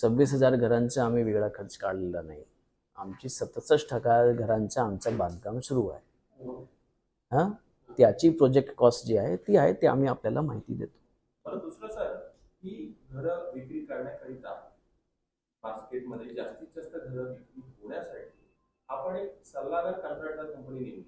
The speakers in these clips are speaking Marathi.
सव्वीस हजार घरांचा आम्ही वेगळा खर्च काढलेला नाही. आमची सदुसष्ट हजार घरांचं आमचं बांधकाम सुरू आहे. हां? त्याची प्रोजेक्ट कॉस्ट जी आहे ती आहे ते आम्ही आपल्याला माहिती देतो. परत दुसरं सर ही घरं विक्री करण्याकरिता मार्केटमध्ये जास्तीत जास्त घरं विक्री होण्यासाठी आपण एक सल्लागार कंत्राटदार कंपनी नेमली.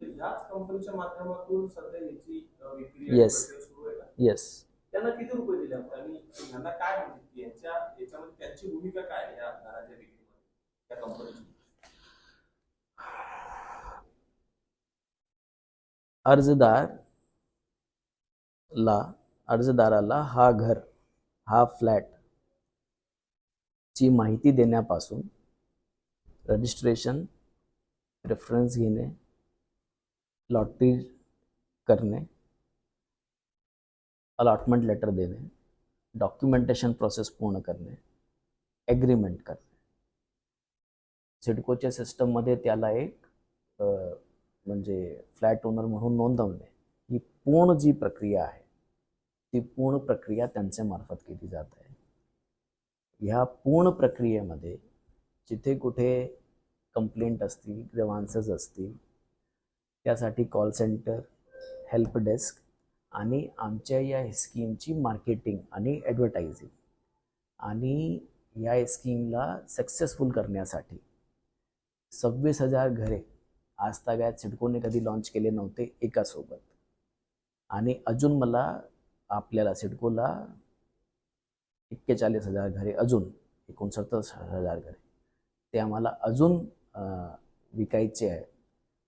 तर ह्याच कंपनीच्या माध्यमातून सध्या याची अ, विक्री आणि Yes. प्रक्रिया सुरू आहे का? येस त्यांना किती रुपये दिले आपण? आणि यांना काय म्हणजे यांच्या याच्यामध्ये त्यांची भूमिका काय आहे या घराच्या विक्रीमध्ये त्या कंपनीची अर्जदार ला अर्जदाराला हा घर हा फ्लॅट ची माहिती देण्यापासून रजिस्ट्रेशन रेफरन्स घेणे लॉटरी करणे अलॉटमेंट लेटर देणे डॉक्युमेंटेशन प्रोसेस पूर्ण करणे ॲग्रीमेंट करणे सिडकोच्या सिस्टममध्ये त्याला एक म्हणजे फ्लॅट ओनर म्हणून नोंदवणे ही पूर्ण जी प्रक्रिया आहे ती पूर्ण प्रक्रिया त्यांच्या मार्फत केली जात आहे. ह्या पूर्ण प्रक्रियेमध्ये जिथे कुठे कंप्लेंट असतील ग्रवान्सेस असतील त्यासाठी कॉल सेंटर हेल्प डेस्क आणि आमच्या या स्कीमची मार्केटिंग आणि ॲडव्हर्टायझिंग आणि या स्कीमला सक्सेसफुल करण्यासाठी सव्वीस हजार घरे आजतागायत सिडकोने कधी लॉन्च केले नव्हते एकासोबत. आणि अजून मला आपल्याला सिडकोला एक्केचाळीस हजार घरे अजून एकोणसत्तर हजार घरे ते आम्हाला अजून विकायचे आहे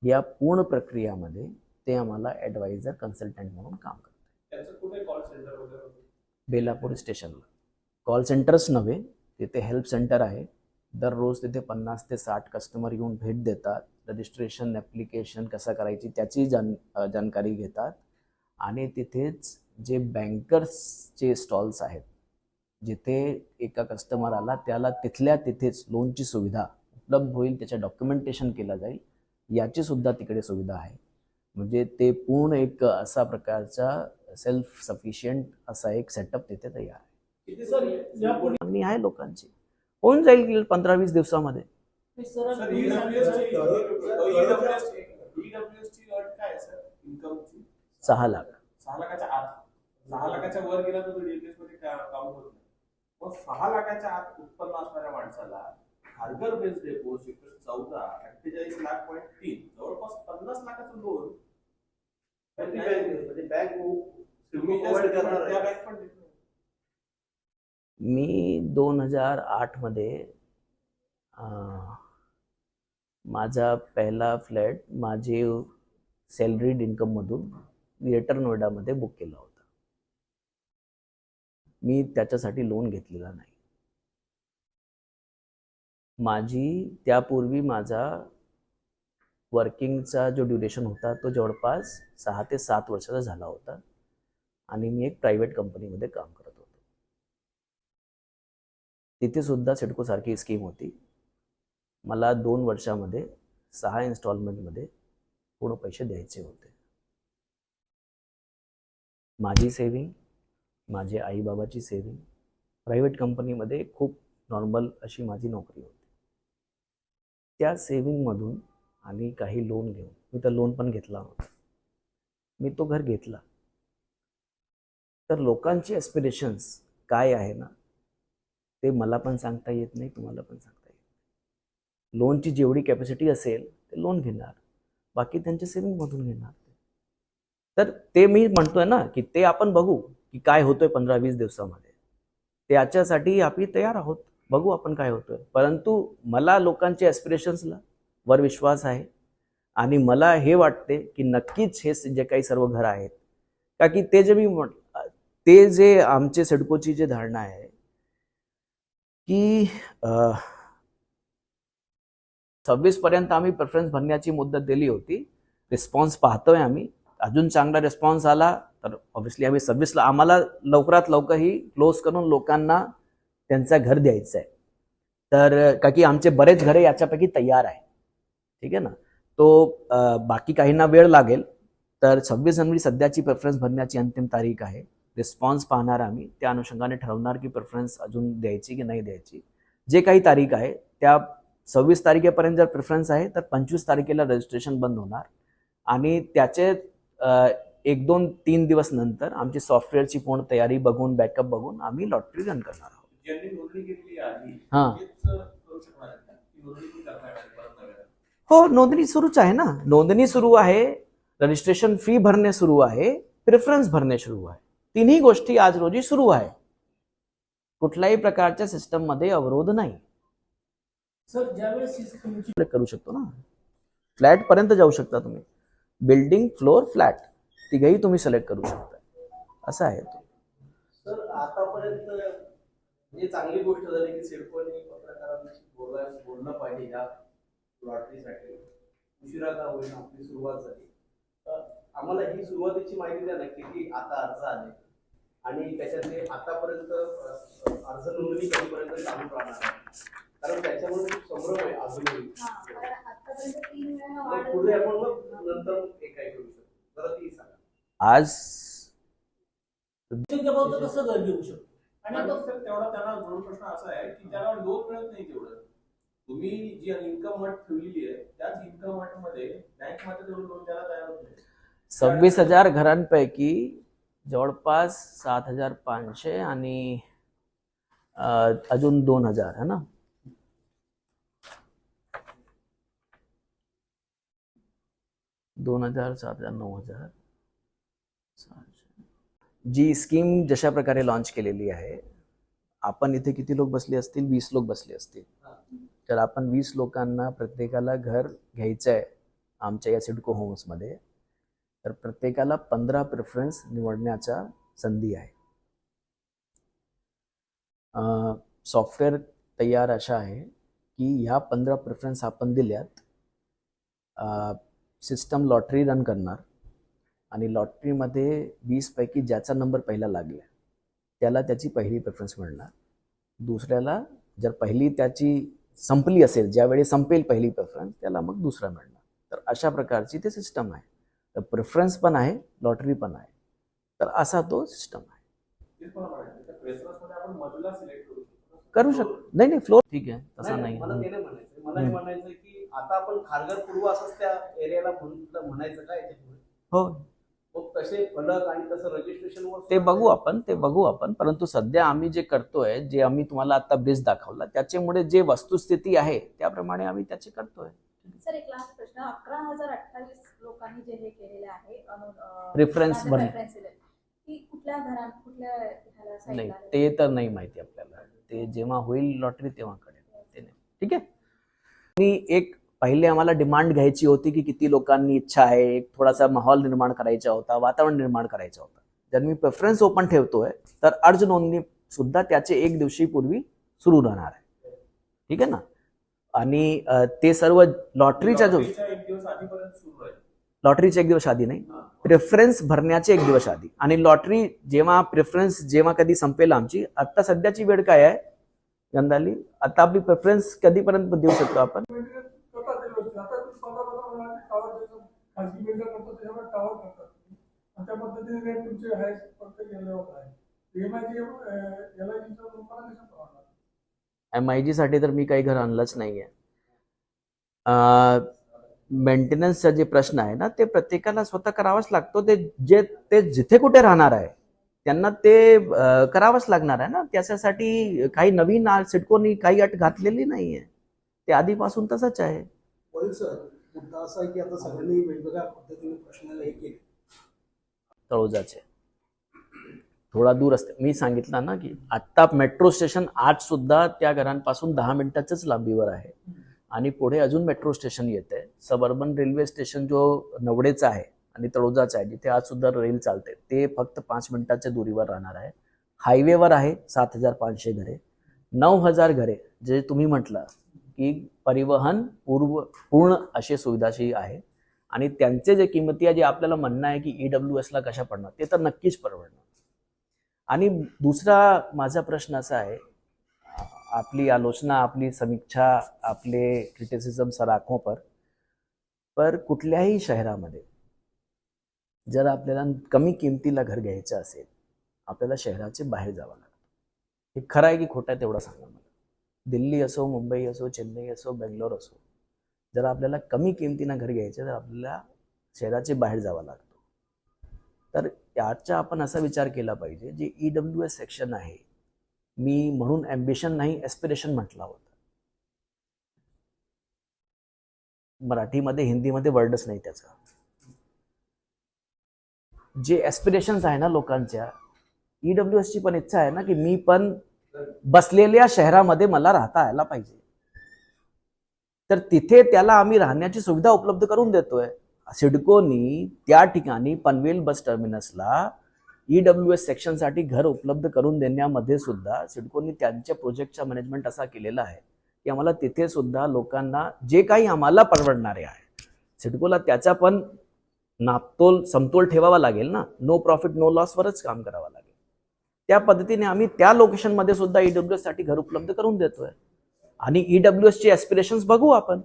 या पूर्ण प्रक्रियामध्ये ते आम्हाला ॲडवायझर कन्सल्टंट म्हणून काम करतात. बेलापूर स्टेशनला. कॉल सेंटर्स नव्हे तिथे हेल्प सेंटर आहे. दररोज तिथे पन्नास ते साठ कस्टमर येऊन भेट देतात. रजिस्ट्रेशन ॲप्लिकेशन कसं करायची त्याची जान जानकारी घेतात. आणि तिथेच जे बँकर्सचे स्टॉल्स आहेत जिथे एका कस्टमर आला त्याला तिथल्या तिथेच लोनची सुविधा उपलब्ध होईल त्याच्या डॉक्युमेंटेशन केलं जाईल याची सुद्धा तिकडे सुविधा आहे. म्हणजे ते पूर्ण एक असा प्रकारचा सेल्फ सफिशियंट असा एक सेटअप तिथे तयार आहे. मागणी आहे लोकांची. होऊन जाईल पंधरा वीस दिवसामध्ये. आहे सर? इन्कमची सहा लाख. सहा लाखाच्या आत. सहा लाखाच्या वर गेला तर सहा लाखाच्या आत उत्पन्न असणाऱ्या माणसाला खारघर बेस डेपो सेक्टर चौदा अठ्ठेचाळीस लाख पॉईंट तीन जवळपास पन्नास लाखाचं लोन म्हणजे. मी दोन हजार आठमध्ये अं, माझा पहिला फ्लॅट माझे सॅलरीड इन्कममधून ग्रेटर नोएडामध्ये बुक केला होता. मी त्याच्यासाठी लोन घेतलेला नाही. माझी त्यापूर्वी माझा वर्किंगचा जो ड्युरेशन होता तो जवळपास सहा ते सात वर्षाचा झाला होता. आणि मी एक प्रायव्हेट कंपनीमध्ये काम करत होतो. तिथे सुद्धा सिडको सारखी स्कीम होती. मला दोन वर्षामध्ये सहा इन्स्टॉलमेंटमध्ये पूर्ण पैसे द्यायचे होते. माझी सेविंग माझे आईबाबाची सेविंग प्रायव्हेट कंपनीमध्ये खूप नॉर्मल अशी माझी नोकरी होती. त्या सेविंगमधून आणि काही लोन घेऊन मी तर लोन पण घेतला होता. मी तो घर घेतला. तर लोकांची ॲस्पिरेशन्स काय आहे ना ते मला पण सांगता येत नाही तुम्हाला पण सांगता येत नाही. लोनची जेवढी कॅपॅसिटी असेल ते लोन घेणार. बाकी त्यांच्या सेविंगमधून घेणार तर ते मी म्हणतोय ना की ते आपण बघू की काय होतोय पंधरा वीस दिवसामध्ये. त्याच्यासाठी आपण तयार आहोत. बघू आपण काय होतोय. परंतु मला लोकांच्या ॲस्पिरेशन्सला वर विश्वास आहे. आणि मला हे वाटते की नक्कीच हे जे काही सर्व घर आहेत का की ते जे मी ते जे आमचे सडकोची जे धारणा आहे की सव्वीस पर्यंत आम्ही प्रेफरन्स भरण्याची मुदत दिली होती. रिस्पॉन्स पाहतोय आम्ही. अजून चांगला रिस्पॉन्स आला तर ऑब्व्हियसली आम्ही सव्वीसला आम्हाला लवकरात लवकर ही क्लोज करून लोकांना त्यांचा घर द्यायचं आहे. तर का की आमचे बरेच घरे याच्यापैकी तयार आहे ठीक आहे ना? तो बाकी काहींना वेळ लागेल तर सव्वीस जानेवारी सध्याची प्रेफरन्स भरण्याची अंतिम तारीख आहे. रिस्पॉन्स पाहणार आम्ही. त्या अनुषंगाने ठरवणार की प्रेफरन्स अजून द्यायची की नाही द्यायची. जे काही तारीख आहे त्या सव्वीस तारखेपर्यंत जर प्रेफरन्स आहे तर पंचवीस तारखेला रजिस्ट्रेशन बंद होणार. आणि त्याचे एक दोन तीन दिवस नंतर आमची सॉफ्टवेअरची पूर्ण तयारी बघून बॅकअप बघून आम्ही लॉटरी रन करणार आहोत. हां. नोंदणी? हो सुरूच आहे ना. नोंदणी सुरू आहे रजिस्ट्रेशन फी भरणे सुरू आहे प्रेफरन्स भरणे सुरू आहे. तिन्ही गोष्टी आज रोजी सुरू आहे. कुठल्याही प्रकारच्या सिस्टममध्ये अवरोध नाही. सर करू शकतो ना. फ्लॅट पर्यंत जाऊ शकता तुम्ही. बिल्डिंग फ्लोअर फ्लॅट तिघही तुम्ही सिलेक्ट करू शकता. असं आहे तो. सर आतापर्यंत म्हणजे चांगली गोष्ट झाली की सिडकोने पत्रकारांशी बोलाय बोललं पाहिजे ह्या लॉटरीसाठी. उशिरा का होईना आपली सुरुवात झाली. तर आम्हाला ही सुरुवातीची माहिती द्या ना किती आता अर्ज आले. आणि त्याच्यातले आतापर्यंत अर्ज नोंदणी कधीपर्यंत चालू राहणार आहे. कारण त्याच्यामध्ये खूप संभ्रम आहे अजूनही. हा, पुढे आपण मग नंतर एक काय करू शकतो. जरा ती सांगा. आज कसं घर घेऊ शकतो? आणि तेवढा त्यांना जोड प्रश्न असा आहे की ज्याला लोन मिळत नाही तेवढं. तुम्ही जी इन्कम अट ठेवलेली आहे त्याच इन्कम अटमध्ये बँकमध्ये तेवढं लोन द्यायला तयार होत नाही. सव्वीस हजार घरांपैकी जवळपास सात हजार पाचशे आणि अजून दोन हजार है ना? दोन हजार सात हजार नऊ हजार. जी स्कीम जशा प्रकारे लॉन्च केलेली आहे आपण इथे किती लोक बसले असतील? वीस लोक बसले असतील. तर आपण वीस लोकांना प्रत्येकाला घर घ्यायचं आहे आमच्या या सिडको होम्समध्ये तर प्रत्येकाला पंधरा प्रेफरन्स निवडण्याचा संधी आहे. सॉफ्टवेअर तयार अशा आहे की ह्या पंधरा प्रेफरन्स आपण दिल्यात सिस्टम लॉटरी रन करणार. आणि लॉटरीमध्ये वीसपैकी ज्याचा नंबर पहिला लागला त्याला त्याची पहिली प्रेफरन्स मिळणार. दुसऱ्याला जर पहिली त्याची संपली असेल ज्यावेळी संपेल पहिली प्रेफरन्स त्याला मग दुसरा मिळणार. तर अशा प्रकारची ते सिस्टम आहे. तर प्रेफरन्स पण आहे लॉटरी पण आहे. तर असा तो सिस्टम आहे. करू शकतो. नाही नाही फ्लोर ठीक आहे तसा नाही, म्हणायचं की आता आपण खारघर पूर्व असंच त्या एरियाला म्हण- म्हणायचं काय हो. मग तसे फलक आणि तसं रजिस्ट्रेशन ते बघू आपण ते बघू आपण. परंतु सध्या आम्ही जे करतोय जे आम्ही तुम्हाला आता ब्रिज दाखवला त्याच्यामुळे जे वस्तुस्थिती आहे त्याप्रमाणे आम्ही त्याचे करतोय. सर एक लास्ट प्रश्न. अकरा हजार अठ्ठावीस लोकांनी जे हे केलेले आहे. ती कुठल्या घरात कुठल्या नाही? ते तर नाही माहिती आपल्याला. ते जेव्हा होईल लॉटरी तेव्हा कळेल. ते नाही. ठीक आहे? आणि एक पहिले आम्हाला डिमांड घ्यायची होती की किती लोकांनी इच्छा आहे एक थोडासा माहोल निर्माण करायचा होता वातावरण निर्माण करायचं होतं. जर मी प्रेफरन्स ओपन ठेवतोय तर अर्ज नोंदणी सुद्धा त्याचे एक दिवशी पूर्वी सुरू राहणार आहे. ठीक आहे ना? आणि ते सर्व लॉटरीच्या जो लॉटरीचे एक दिवस आधी नाही. प्रेफरन्स भरण्याचे एक दिवस आधी. आणि लॉटरी जेव्हा प्रेफरन्स जेव्हा कधी संपेल आमची आता सध्याची वेळ काय आहे? गंधाली आता आपली प्रेफरन्स कधीपर्यंत देऊ शकतो आपण? टावर देतो. खाजगी बिल्डर करतो त्याच्यामुळे टावर करतात त्या पद्धतीने रेट तुमचे आहे प्रत्येक आहे M I G L I जीचं लोकांना कसं परवडणार? एम आयसाठी तर मी काही घर आणलंच नाहीये. मेंटेनन्सचा जे प्रश्न आहे ना ते प्रत्येकाला स्वतः करावाच लागतो. ते जे ते जिथे कुठे राहणार आहे त्यांना ते करावंच लागणार आहे ना. त्याच्यासाठी काही नवीन सिडकोनी काही अट घातलेली नाहीये. ते आधीपासून तसंच आहे. मुद्दा असा आहे की आता सगळ्यांनी वेगवेगळ्या पद्धतीने प्रश्नाला हे केले. तळोजाचे. थोडा दूर असते. मी सांगितलं ना की आत्ता मेट्रो स्टेशन आज सुद्धा त्या घरांपासून दहा मिनिटाच्याच लांबीवर आहे. आणि पुढे अजून मेट्रो स्टेशन येत. आहे सबअर्बन रेल्वे स्टेशन जो नवडेचा आहे आणि तळोजाचा आहे जिथे आज सुद्धा रेल चालते. ते फक्त पाच मिनिटाच्या दुरीवर राहणार आहे. हायवेवर आहे सात हजार पाचशे घरे. नऊ हजार घरे जे तुम्ही म्हटलं की परिवहन पूर्व पूर्ण अशी सुविधाशी आहे. आणि त्यांचे जे किंमती आहे जे आपल्याला म्हणणं आहे की ई डब्ल्यू एसला कशा पडणार ते तर नक्कीच परवडणार. आणि दुसरा माझा प्रश्न असा आहे आपली आलोचना आपली समीक्षा आपले क्रिटिसिझम सर पर पर कुठल्याही शहरामध्ये जर आपल्याला कमी किमतीला घर घ्यायचं असेल आपल्याला शहराचे बाहेर जावं लागतं. हे खरं आहे की खोटं आहे तेवढं सांगा मला. दिल्ली असो मुंबई असो चेन्नई असो बेंगलोर असो जर आपल्याला कमी किमतीनं घर घ्यायचं तर आपल्याला शहराचे बाहेर जावं लागतो. तर याचा आपण असा विचार केला पाहिजे जे ई डब्ल्यू एस सेक्शन आहे. मी म्हणून ॲम्बिशन नाही एस्पिरेशन म्हटला होता. मराठीमध्ये हिंदीमध्ये वर्डच नाही त्याचा. जे एस्पिरेशन्स आहे ना लोकांच्या ई डब्ल्यू एसची पण इच्छा आहे ना की मी पण बसलेल्या शहरामध्ये मला राहता यायला पाहिजे. तर तिथे त्याला आम्ही राहण्याची सुविधा उपलब्ध करून देतोय. सिडकोनी त्या ठिकाणी पनवेल बस टर्मिनसला ई डब्ल्यू एस सेक्शनसाठी घर उपलब्ध करून देण्यामध्ये सुद्धा सिडकोनी त्यांच्या प्रोजेक्टचा मॅनेजमेंट असा केलेला आहे की आम्हाला तिथे सुद्धा लोकांना जे काही आम्हाला परवडणारे आहे. सिडकोला त्याचा पण नापतोल समतोल ठेवावा लागेल ना? नो प्रॉफिट नो लॉसवरच काम करावं लागेल. त्या पद्धतीने आम्ही त्या लोकेशनमध्ये सुद्धा ई डब्ल्यू साठी घर उपलब्ध करून देतोय. आणि ई डब्ल्यू एसचे ॲस्पिरेशन्स बघू आपण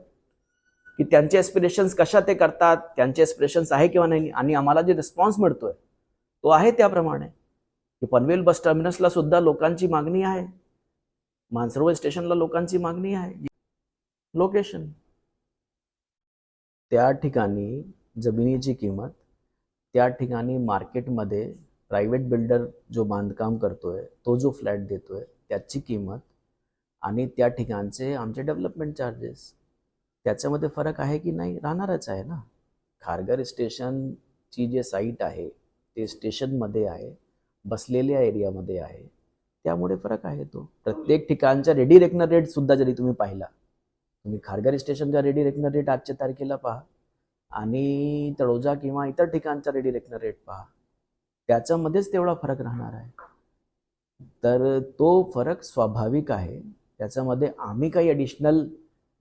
की त्यांचे ॲस्पिरेशन्स कशा ते करतात त्यांचे ॲस्पिरेशन्स आहे किंवा नाही आणि आम्हाला जे रिस्पॉन्स मिळतोय तो आहे त्याप्रमाणे. की पनवेल बस टर्मिनसला सुद्धा लोकांची मागणी आहे. मानसरोवर स्टेशनला लोकांची मागणी आहे. लोकेशन त्या ठिकाणी जमिनीची किंमत त्या ठिकाणी मार्केटमध्ये प्रायव्हेट बिल्डर जो बांधकाम करतो आहे तो जो फ्लॅट देतो आहे त्याची किंमत आणि त्या ठिकाणचे आमचे डेव्हलपमेंट चार्जेस त्याच्यामध्ये फरक आहे की नाही? राहणारच आहे ना. खारघर स्टेशनची जे साईट आहे ते स्टेशनमध्ये आहे बसलेल्या एरियामध्ये आहे. त्यामुळे फरक आहे तो. प्रत्येक ठिकाणचा रेडी रेकनर रेट सुद्धा जरी तुम्ही पाहिला तुम्ही खारघर स्टेशनचा रेडी रेकनर रेट आजच्या तारखेला पहा आणि तळोजा किंवा इतर ठिकाणचा रेडी रेकनर रेट पहा. त्याच्यामध्येच तेवढा फरक राहणार आहे. तर तो फरक स्वाभाविक आहे. त्याच्यामध्ये आम्ही काही ॲडिशनल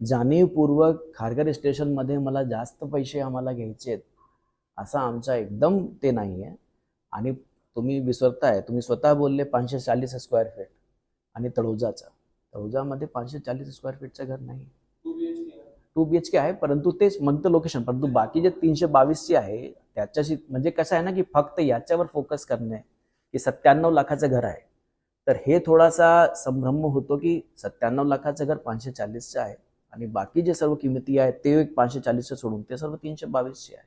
जाणीवपूर्वक खारघर स्टेशनमध्ये मला जास्त पैसे आम्हाला घ्यायचे आहेत असा आमचा एकदम ते नाही आहे. आणि तुम्ही विसरताय तुम्ही स्वतः बोलले पाचशे चाळीस स्क्वेअर फीट आणि तळोजाचा. तळोजामध्ये पाचशे चाळीस स्क्वेअर फीटचं घर नाही. टू बी एच के आहे. परंतु तेच म्हणतं लोकेशन परंतु बाकी जे तीनशे बावीसची आहे त्याच्याशी म्हणजे कसं आहे ना की फक्त याच्यावर फोकस करणे की सत्त्याण्णव लाखाचं घर आहे. तर हे थोडासा संभ्रम होतो की सत्त्याण्णव लाखाचं घर पाचशे चाळीसचं आहे आणि बाकी जे सर्व किमती आहेत ते एक पाचशे चाळीसचं सोडून ते सर्व तीनशे बावीसचे आहे.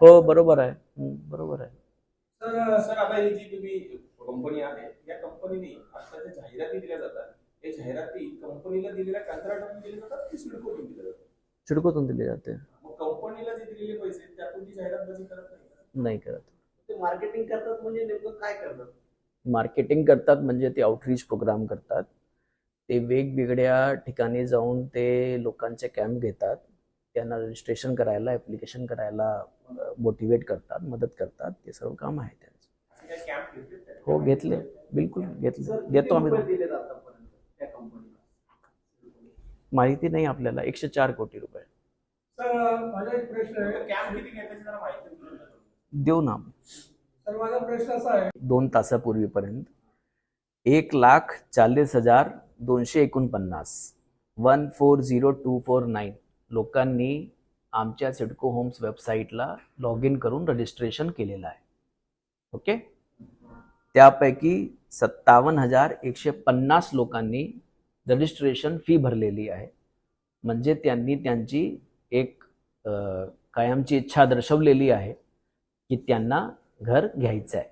हो बरोबर आहे. बरोबर आहे. कंपनी आहे या कंपनीने आता ज्या जाहिराती दिल्या जातात या जाहिराती कंपनीला दिलेल्या कंत्राटातून दिल्या जातात की सिडकोतून दिल्या जातात? चिडकोतून दिली जाते. कंपनीला जे दिलेले पैसे त्यातून ती जाहिरातबाजी करत नाही का? नाही करत. ते मार्केटिंग करतात म्हणजे नेमकं काय करतात? मार्केटिंग करतात म्हणजे ते आउटरीच प्रोग्राम करतात. ते वेगवेगळ्या ठिकाणी जाऊन ते लोकांचे कॅम्प घेतात. त्यांना रजिस्ट्रेशन करायला ॲप्लिकेशन करायला मोटिवेट करतात मदत करतात. ते सर्व काम आहे त्यांचं. असे कॅम्प घेतले? हो घेतले. बिलकुल सर घेतले. किती देतो आम्ही रुपये दिले आतापर्यंत त्या कंपनीला माहिती नाही आपल्याला. एकशे चार कोटी रुपये. तर माझा एक प्रश्न आहे. कॅम्प किती घेण्याची जरा माहिती. देऊ ना. तर माझा प्रश्न असा आहे. दोन तासापूर्वीपर्यंत एक लाख चाळीस हजार दोनशे एकोणपन्नास. One four zero two four nine. लोकांनी आमच्या सिडको होम्स वेबसाईटला लॉग इन करून रजिस्ट्रेशन केलेलं आहे. ओके? त्यापैकी सत्तावन्न हजार एकशे पन्नास लोकांनी रजिस्ट्रेशन फी भरलेली आहे. म्हणजे त्यांनी त्यांची एक कायमची इच्छा दर्शवलेली आहे की त्यांना घर घ्यायचं आहे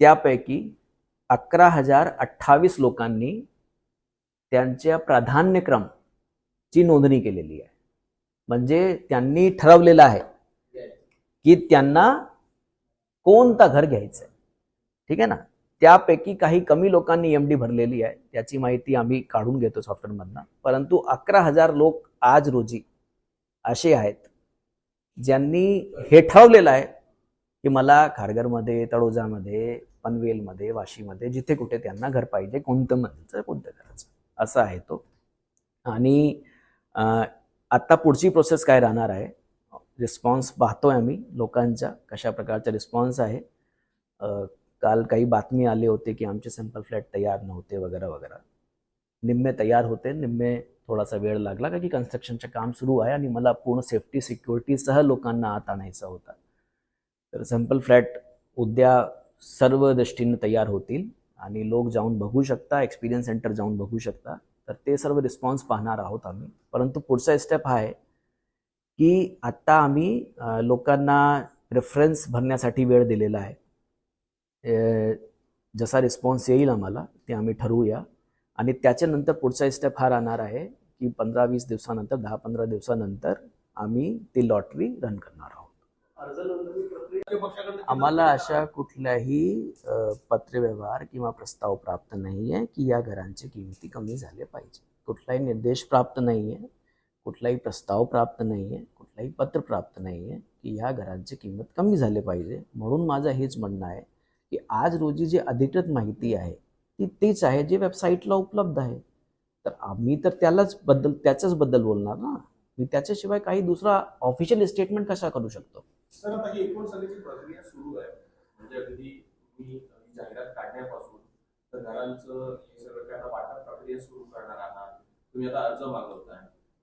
त्यापैकी अकरा हजार अठ्ठावीस लोकांनी त्यांच्या प्राधान्यक्रम ची नोंदणी केलेली आहे. म्हणजे त्यांनी ठरवलेलं आहे की त्यांना कोणता घर घ्यायचं आहे ठीक आहे ना? त्यापैकी काही कमी लोकांनी एम डी भरलेली आहे त्याची माहिती आम्ही काढून घेतो सॉफ्टवेअरमधनं परंतु अकरा हजार लोक आज रोजी असे आहेत ज्यांनी हे ठरवलेलं आहे की मला खारघरमध्ये तळोजामध्ये पनवेलमध्ये वाशीमध्ये जिथे कुठे त्यांना घर पाहिजे कोणतं म्हणायचं कोणतं करायचं असं आहे तो. आणि आत्ता पुढची प्रोसेस काय राहणार आहे? रिस्पॉन्स पाहतोय आम्ही लोकांचा कशा प्रकारचा रिस्पॉन्स आहे. काल काही बातमी आले होते की आमचे सॅम्पल फ्लॅट तयार नव्हते वगैरे वगैरे. निम्मे तयार होते निम्मे थोडासा वेळ लागला का की कन्स्ट्रक्शनचं काम सुरू आहे आणि मला पूर्ण सेफ्टी सिक्युरिटीसह लोकांना आत आणायचा होता. तर सॅम्पल फ्लॅट उद्या सर्व दृष्टीनं तयार होतील आणि लोक जाऊन बघू शकता एक्सपिरियन्स सेंटर जाऊन बघू शकता. तर ते सर्व रिस्पॉन्स पाहणार आहोत आम्ही. परंतु पुढचा स्टेप हा आहे की आत्ता आम्ही लोकांना रेफरन्स भरण्यासाठी वेळ दिलेला आहे. जसा रिस्पॉन्स येईल आम्हाला ते आम्ही ठरवूया. आणि त्याच्यानंतर पुढचा स्टेप हा राहणार आहे की पंधरा वीस दिवसानंतर दहा पंधरा दिवसानंतर आम्ही ती लॉटरी रन करणार आहोत. आम्हाला अशा कुठल्याही पत्रव्यवहार किंवा प्रस्ताव प्राप्त नाही आहे की या घरांची किमती कमी झाल्या पाहिजे. कुठलाही निर्देश प्राप्त नाही आहे कुठलाही प्रस्ताव प्राप्त नाही आहे कुठलाही पत्र प्राप्त नाही आहे की ह्या घरांची किंमत कमी झाली पाहिजे. म्हणून माझं हेच म्हणणं आहे की आज रोजी जी अधिकृत माहिती आहे ती तीच आहे जी वेबसाईटला उपलब्ध आहे. तर आम्ही तर त्यालाच बद्दल त्याच्याच बद्दल बोलणार ना. मी त्याच्याशिवाय काही दुसरा ऑफिशियल स्टेटमेंट कशा करू शकतो? सर आता ही एकूण सगळ्याची प्रक्रिया सुरू आहे म्हणजे अगदी ही जाहिरात काढण्यापासून तर घरांचं हे सगळं काय आता वाटप प्रक्रिया सुरू करणार आहात. तुम्ही आता अर्ज मागवताय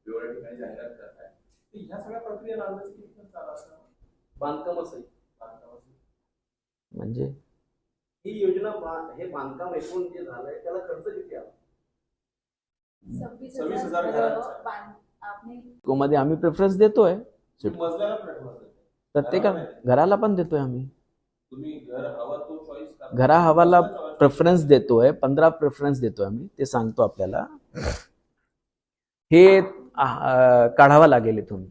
वेगवेगळ्या ठिकाणी जाहिरात करताय. तर ह्या सगळ्या प्रक्रिया अंदाजे किती खर्च आला असणार बांधकामासही बांधकामाची? म्हणजे? ही योजना हे बांधकाम एकूण जे झालंय त्याला खर्च किती आला? सव्वीस हजारमध्ये आम्ही प्रेफरन्स देतोय. तुम्ही मजल्याला प्रेफरन्स देताय. प्रत्येका घराला पण देतोय आम्ही. तुम्ही घर हवा तो चॉईस घरा हवाला प्रेफरन्स देतोय. पंधरा प्रेफरन्स देतोय आम्ही. ते सांगतो आपल्याला. हे काढावं लागेल इथून.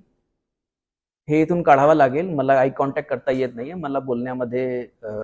हे इथून काढावं लागेल. मला आय कॉन्टॅक्ट करता येत नाहीये. मला बोलण्यामध्ये